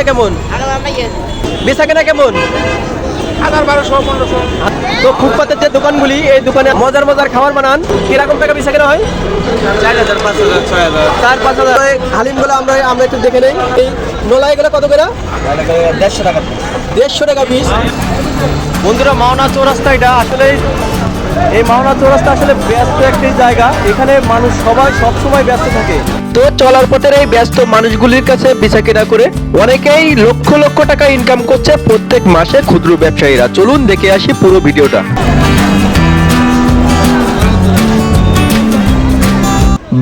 কেনা কেমন? বেচা কেনা কেমন? হাজার বারোশো পনেরোশো। তো ফুটপাতের যে দোকানগুলি এই দোকানে মজার মজার খাবার বানান কীরকম টাকা বেচা কেনা হয়? চার হাজার পাঁচ হাজার ছয় হাজার। চার পাঁচ হাজার। হালিমগুলো আমরা আমরা একটু দেখে নেই। এই নোলাইগুলো কত করে? দেড়শো টাকা দেড়শো টাকা পিস। বন্ধুরা মাওনা চৌরাস্তা এটা। আসলে এই মাওনা চৌরাস্তা আসলে ব্যস্ত একটি জায়গা। এখানে মানুষ সবাই, সব সময় ব্যস্ত থাকে। তো চলার পথের এই ব্যস্ত মানুষগুলির কাছে বেচা কেনা করে অনেকেই লক্ষ লক্ষ টাকা ইনকাম করছে প্রত্যেক মাসে ক্ষুদ্র ব্যবসায়ীরা। চলুন দেখে আসি পুরো ভিডিওটা।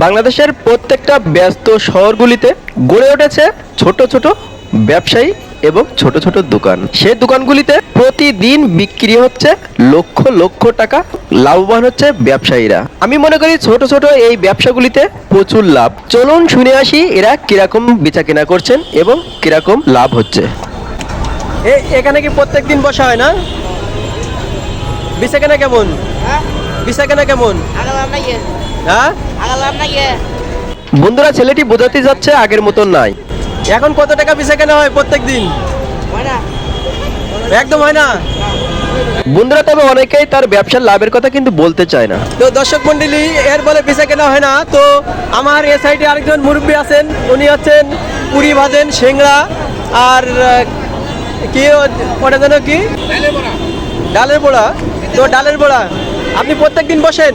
বাংলাদেশের প্রত্যেকটা ব্যস্ত শহরগুলিতে গড়ে উঠেছে ছোট ছোট ব্যবসায়ী এবং ছোট ছোট দোকান। সেই দোকানগুলিতে প্রতিদিন বিক্রি হচ্ছে লক্ষ লক্ষ টাকা। লাভবান হচ্ছে ব্যবসায়ীরা। আমি মনে করি ছোট ছোট এই ব্যবসাগুলিতে প্রচুর লাভ। চলুন শুনে আসি এরা কীরকম বেচা কেনা করছেন এবং কীরকম লাভ হচ্ছে। এখানে কি প্রত্যেক দিন বসা হয় না? বেচা কেনা কেমন? বেচা কেনা কেমন হ্যাঁ? বন্ধুরা ছেলেটি বোঝাতে যাচ্ছে আগের মতন নাই। এখন কত টাকা পিসা কেনা হয় প্রত্যেক দিন? একদম হয় না? বন্ধুরা তবে অনেকেই তার ব্যবসার লাভের কথা কিন্তু বলতে চায় না। তো দর্শক মন্ডলী এর বলে পিসা কেনা হয় না। তো আমার এ সাইডে আরেকজন মুরব্বী আছেন। উনি আছেন পুরি ভাজেন সিংড়া আর কি ওটা যেন কি? ডালের বড়া। তো ডালের বড়া। আপনি প্রত্যেক দিন বসেন।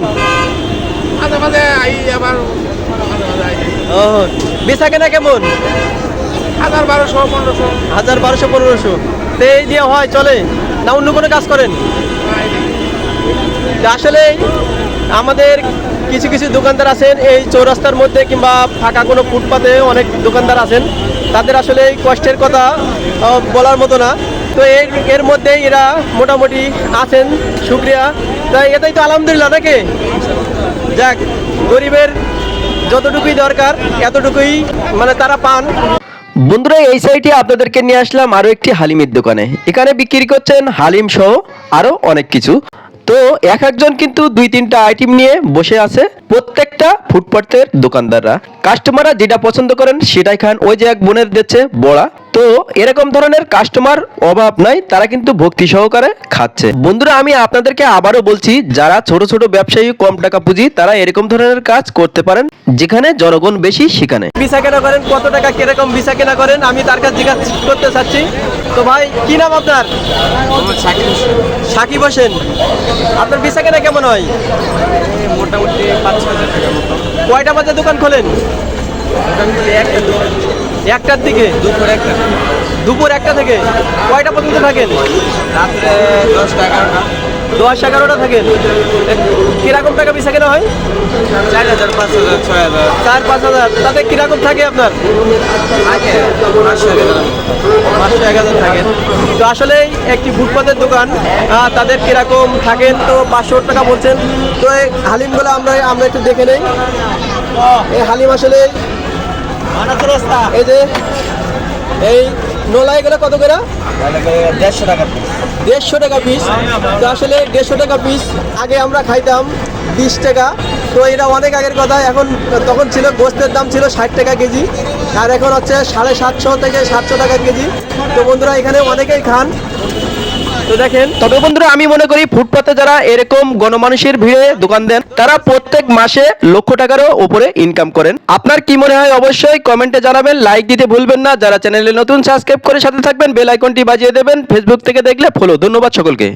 ও বেচা কেনা কেমন? হাজার বারোশো পনেরোশো। হাজার বারোশো পনেরোশো। তো এই দিয়ে হয় চলে? না অন্য কোনো কাজ করেন? আসলে আমাদের কিছু কিছু দোকানদার আছেন এই চৌরাস্তার মধ্যে কিংবা ফাঁকা কোনো ফুটপাতে অনেক দোকানদার আছেন। তাদের আসলে এই কষ্টের কথা বলার মতো না। তো এর এর মধ্যেই এরা মোটামুটি আছেন শুক্রিয়া তাই এটাই তো আলহামদুলিল্লাহ নাকি? যাক গরিবের যতটুকুই দরকার এতটুকুই মানে তারা পান। বন্ধুরা, এই সাইটে আপনাদেরকে নিয়ে আসলাম আরও একটি হালিমের দোকানে। এখানে বিক্রি করছেন হালিম সহ আরও অনেক কিছু। তো এক একজন কিন্তু দুই তিনটা আইটেম নিয়ে বসে আছে প্রত্যেকটা ফুটপাথের দোকানদাররা। কাস্টমাররা যেটা পছন্দ করেন সেটাই খান। ওই যে এক বোনের দিচ্ছে বড়া। তো এরকম ধরনের কাস্টমার অভাব নাই তারা কিন্তু ভক্তি সহকারে খাচ্ছে। বন্ধুরা আমি আপনাদেরকে আবারও বলছি যারা ছোট ছোট ব্যবসায়ী কম টাকা পুঁজি তারা এরকম ধরনের কাজ করতে পারেন যেখানে জনগণ বেশি সেখানে ভিসা কেনা করেন কত টাকা কীরকম ভিসা কেনা করেন আমি তার কাছে জিজ্ঞাসা করতে চাচ্ছি। তো ভাই কি নাম আপনার? সাকিব হোসেন। আপনার ভিসা কেনা কেমন হয়? মোটামুটি পাঁচ হাজার টাকার কয়টা বাজে দোকান খোলেন? মোটামুটি একটা দুটো একটার দিকে? দুপুর একটা। দুপুর একটা থেকে? কয়টা পর্যন্ত থাকেন? রাত্রে দশটা এগারোটা। দশ এগারোটা থাকেন। কীরকম টাকা ভিসা কেনা হয়? চার হাজার পাঁচ হাজার ছয় হাজার। চার পাঁচ হাজার। তাতে কীরকম থাকে আপনার? পাঁচশো এক হাজার। পাঁচশো এক হাজার থাকেন তো আসলে একটি ফুটপাতের দোকান তাদের কীরকম থাকেন? তো পাঁচশো টাকা বলছেন। তো এই হালিমগুলো আমরা আমরা একটু দেখে নেই। এই হালিম আসলে এই যে এই নোলাইগুলো কত করে? দেড়শো টাকা দেড়শো টাকা পিস তো আসলে দেড়শো টাকা পিস আগে আমরা খাইতাম বিশ টাকা। তো এটা অনেক আগের কথা এখন তখন ছিল গোস্তের দাম ছিল ষাট টাকা কেজি আর এখন হচ্ছে সাড়ে সাতশো থেকে সাতশো টাকা কেজি। তো বন্ধুরা এখানে অনেকেই খান। তো দেখেন। তবে বন্ধুরা, আমি মনে করি ফুটপাতে যারা এরকম গণমানুষের ভিড়ে দোকান দেন, তারা প্রত্যেক মাসে লক্ষ টাকারও উপরে ইনকাম করেন। আপনার কি মনে হয় অবশ্যই কমেন্টে জানাবেন লাইক দিতে ভুলবেন না। যারা চ্যানেলে নতুন সাবস্ক্রাইব করে সাথে থাকবেন বেল আইকনটি বাজিয়ে দেবেন ফেসবুক থেকে দেখলে ফলো ধন্যবাদ সকলকে।